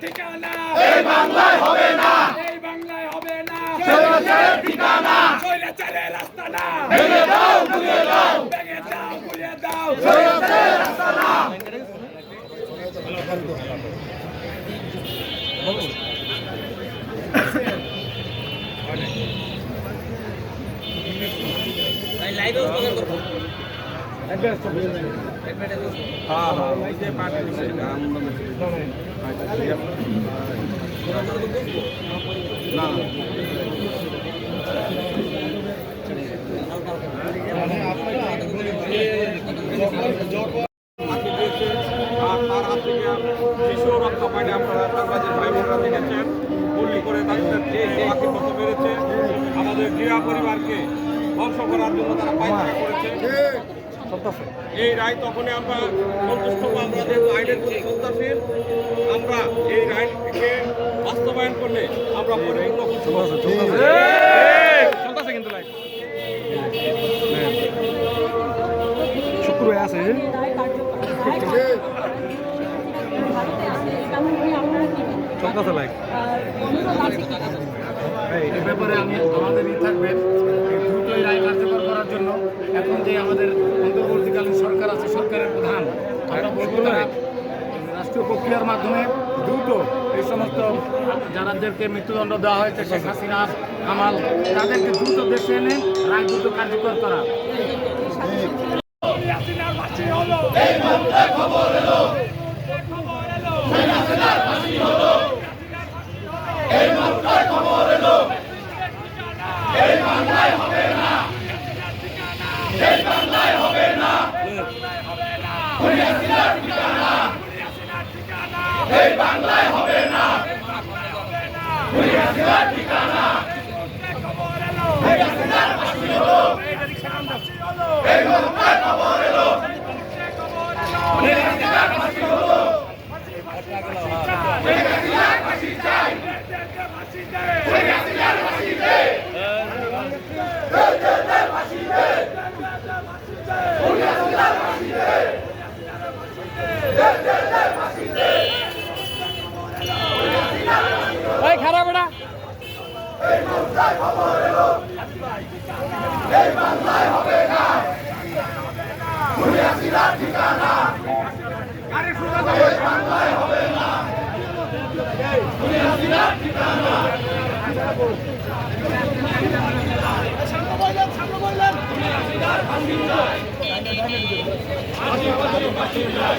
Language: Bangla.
ঠিকানা এই বাংলায় হবে না এই বাংলায় হবে না ঠিকানা স্বৈরাচারের রাস্তা না ভেঙে দাও গুলিয়ে দাও ভেঙে দাও গুলিয়ে দাও রাস্তা না শিশু আপনারা সাংবাদিক ভাই বোনরা দেখেছেন গুলি করে তাদের পাখির মতো মেরেছে আমাদের ক্রীড়া পরিবারকে ধ্বংস করার জন্য তারা পায়খানা করেছে। এই রায় তখনই আমরা সন্তুষ্ট হব আমরা যেহেতু আইনের প্রতি শ্রদ্ধাশীল আমরা এই রায়কে বাস্তবায়ন করলে আমরা পরিপূর্ণ খুশি হব। এই ব্যাপারে আমি আমাদের ই থাকবেন এই দ্রুতই রায় কার্যকর করার জন্য এখন যে আমাদের অন্তর্বর্তীকালীন সরকার আছে সরকারের প্রধান আমরা বলব তারা রাষ্ট্রীয় প্রক্রিয়ার মাধ্যমে দ্রুত এই সমস্ত যারাদেরকে মৃত্যুদণ্ড দেওয়া হয়েছে শেখ হাসিনা কামাল তাদেরকে দ্রুত দেশে এনে রায় দ্রুত কার্যকর করা। হাসিনার ফাঁসি হলো। এই মামলায় খবর এলো। খবর এলো। এই মামলায় খবর এলো। এই বাংলায় হবে না। হবে না। হুলিয়াসিনার ঠিকানা এই বাংলায় হবে না এই মামলায় খবর এলো এই বাংলায় হবে না হুলিয়াসিনার ঠিকানা এই বাংলায় হবে না হুলিয়াসিনার ঠিকানা হুলিয়াসিনার ফাঁসি চাই